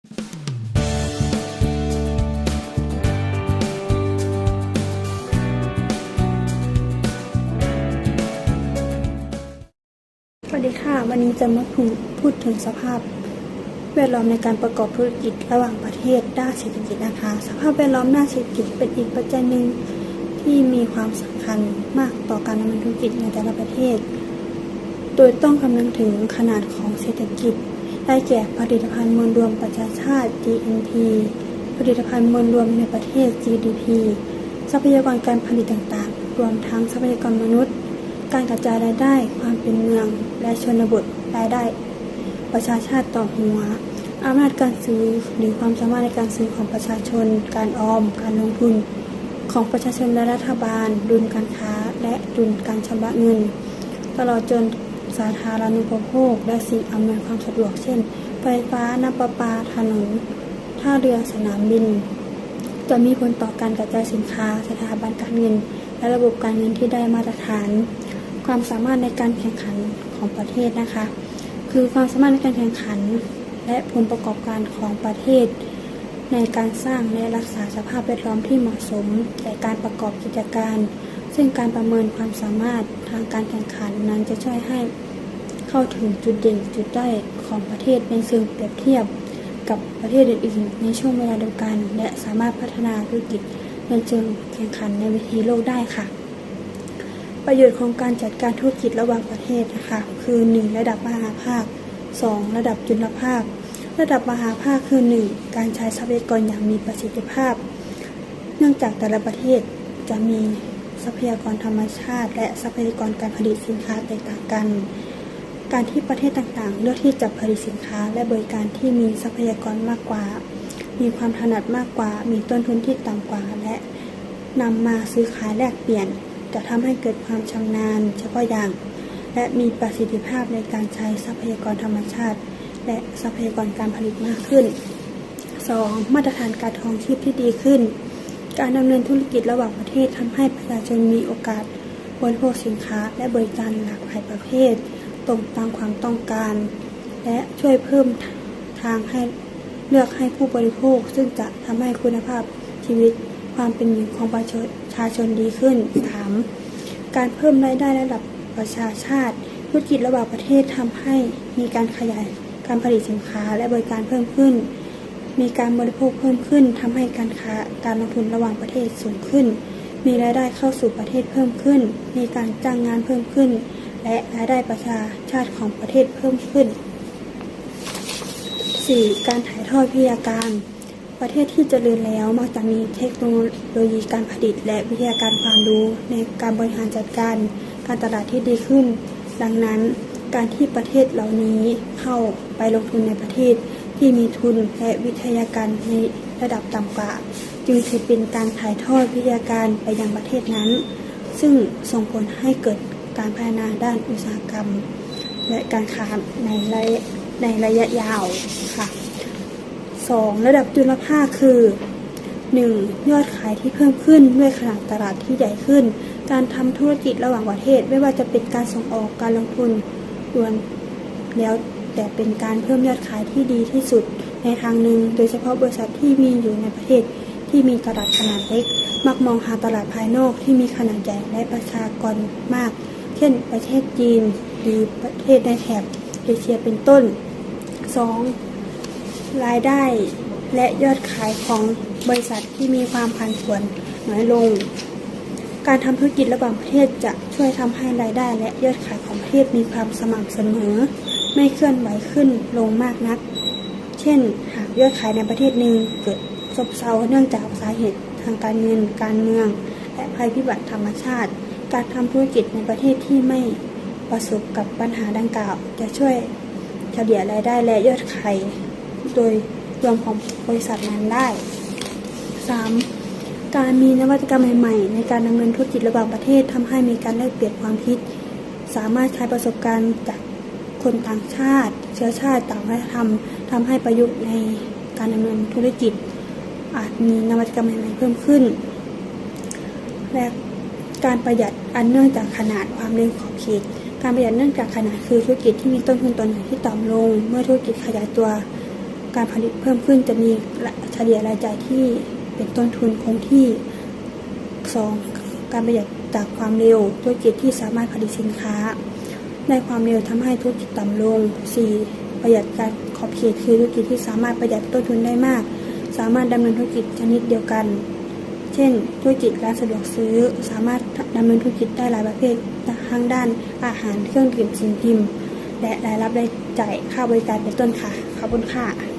สวัสดีค่ะ วันนี้จะมาพูดถึงสภาพแวดล้อมในการประกอบธุรกิจระหว่างประเทศด้านเศรษฐกิจนะคะ สภาพแวดล้อมด้านเศรษฐกิจเป็นอีกปัจจัยหนึ่งที่มีความสำคัญมากต่อการดำเนินธุรกิจในแต่ละประเทศ โดยต้องคำนึงถึงขนาดของเศรษฐกิจ ได้แก่ผลิตภัณฑ์มวลรวมประชาชาติ GNP ผลิตภัณฑ์มวลรวมในประเทศ GDP ทรัพยากรการผลิตต่างๆ รวมทั้งทรัพยากรมนุษย์ การกระจายรายได้ ความเป็นเมือง และชนบทรายได้ ประชาชาติต่อหัวอำนาจการซื้อหรือความสามารถในการซื้อของประชาชน การออม การลงทุน ของประชาชนและรัฐบาล ดุลการค้า และดุลการชำระเงิน ตลอดจน สาธารณูปโภค และสิ่งอำนวยความสะดวกเช่น ไฟฟ้าน้ำประปาถนนท่าเรือสนามบิน จะมีผลต่อการกระจายสินค้าสถาบันการเงิน และระบบการเงินที่ได้มาตรฐาน ความสามารถในการแข่งขันของประเทศนะคะ คือความสามารถในการแข่งขัน และผลประกอบการของประเทศ ในการสร้างและรักษาสภาพแวดล้อมที่เหมาะสมแก่การประกอบกิจการ ซึ่งการประเมินความสามารถทางการแข่งขันนั้นจะช่วยให้เข้าถึงจุดเด่นจุดด้อยของประเทศในเชิงเปรียบเทียบกับประเทศอื่นๆในช่วงเวลาเดียวกัน และสามารถพัฒนาธุรกิจในเชิงแข่งขันในเวทีโลกได้ค่ะ ประโยชน์ของการจัดการธุรกิจระหว่างประเทศนะคะคือ 1. ระดับมหาภาค 2. ระดับจุลภาค ระดับมหาภาคคือ 1. การใช้ทรัพยากรอย่างมีประสิทธิภาพ เนื่องจากแต่ละประเทศจะมี ทรัพยากรธรรมชาติ และทรัพยากรการผลิตสินค้าแตกต่างกัน การที่ประเทศต่างๆ เลือกที่จะผลิตสินค้าและบริการที่มีทรัพยากรมากกว่า มีความถนัดมากกว่า มีต้นทุนที่ต่ำกว่า และนำมาซื้อขายแลกเปลี่ยน จะทำให้เกิดความชำนาญ เฉพาะอย่าง และมีประสิทธิภาพในการใช้ทรัพยากรธรรมชาติ และทรัพยากรการผลิตมากขึ้น 2. มาตรฐานการทองชีพที่ดีขึ้น การดำเนินธุรกิจระหว่างประเทศทำให้ประชาชนมีโอกาสบริโภคสินค้าและบริการหลากหลายประเภท ตรงตามความต้องการ และช่วยเพิ่มทางให้เลือกให้ผู้บริโภค ซึ่งจะทำให้คุณภาพชีวิตความเป็นอยู่ของประชาชนดีขึ้น 3. การเพิ่มรายได้ระดับประชาชาติ ธุรกิจระหว่างประเทศทำให้มีการขยายการผลิตสินค้าและบริการเพิ่มขึ้น มีการบริโภคเพิ่มขึ้นทำให้การค้าการลงทุนระหว่างประเทศสูงขึ้น มีรายได้เข้าสู่ประเทศเพิ่มขึ้น มีการจ้างงานเพิ่มขึ้น และรายได้ประชาชาติของประเทศเพิ่มขึ้น 4. การถ่ายทอดวิทยาการ ประเทศที่เจริญแล้วมักจะมีเทคโนโลยีการผลิต และวิทยาการความรู้ในการบริหารจัดการ การตลาดที่ดีขึ้น ดังนั้น การที่ประเทศเหล่านี้เข้าไปลงทุนในประเทศ ที่มีทุนและวิทยาการในระดับต่ำกว่า จึงถือเป็นการถ่ายทอดวิทยาการไปยังประเทศนั้น ซึ่งส่งผลให้เกิดการพัฒนาด้านอุตสาหกรรม และการค้าในระยะในระยะยาวค่ะ 2. ระดับจุลภาคคือ 1. ยอดขายที่เพิ่มขึ้นด้วยขนาดตลาดที่ใหญ่ขึ้น การทำธุรกิจระหว่างประเทศ ไม่ว่าจะเป็นการส่งออกการลงทุนล้วนแล้ว แต่เป็นการเพิ่มยอดขายที่ดีที่สุดในทางหนึ่ง โดยเฉพาะบริษัทที่มีอยู่ในประเทศที่มีตลาดขนาดเล็ก มักมองหาตลาดภายนอกที่มีขนาดใหญ่และประชากรมาก เช่น ประเทศจีนหรือประเทศในแถบเอเชียเป็นต้น 2. รายได้และยอดขายของบริษัทที่มีความผันผวนน้อยลง การทำธุรกิจระหว่างประเทศจะช่วยทำให้รายได้และยอดขายของประเทศมีความสม่ำเสมอ ไม่เคลื่อนไหวขึ้นลงมากนัก เช่น หากยอดขายในประเทศหนึ่งเกิดซบเซาเนื่องจากสาเหตุทางการเงิน การเมือง และภัยพิบัติธรรมชาติ การทำธุรกิจในประเทศที่ไม่ประสบกับปัญหาดังกล่าว จะช่วยเฉลี่ยรายได้และยอดขายโดยรวมของบริษัทนั้นได้ 3. การมีนวัตกรรมใหม่ๆ ในการดำเนินธุรกิจระหว่างประเทศทำให้มีการแลกเปลี่ยนความคิด สามารถใช้ประสบการณ์จาก คนต่างชาติ เชื้อชาติต่างวัฒนธรรมทำให้ประยุกต์ในการดำเนินธุรกิจ อาจมีนวัตกรรมใหม่ๆเพิ่มขึ้น และการประหยัดอันเนื่องจากขนาดความเร็วขอบเขตการประหยัดเนื่องจากขนาดคือธุรกิจที่มีต้นทุนต่อหน่วยที่ต่ำลง เมื่อธุรกิจขยายตัว การผลิตเพิ่มขึ้นจะมีเฉลี่ยรายจ่ายที่เป็นต้นทุนคงที่ 2. การประหยัดจากความเร็ว ธุรกิจที่สามารถผลิตสินค้า ได้ความเร็วทำให้ธุรกิจต่ำลง 4. ประหยัดการขอบเขตคือธุรกิจที่สามารถประหยัดต้นทุนได้มาก สามารถดำเนินธุรกิจชนิดเดียวกัน เช่น ธุรกิจร้านสะดวกซื้อ สามารถดำเนินธุรกิจได้หลายประเภททั้งด้านอาหารเครื่องดื่มสิ่งพิมพ์ และรายรับได้จ่ายค่าบริการเป็นต้นค่ะขอบคุณค่ะ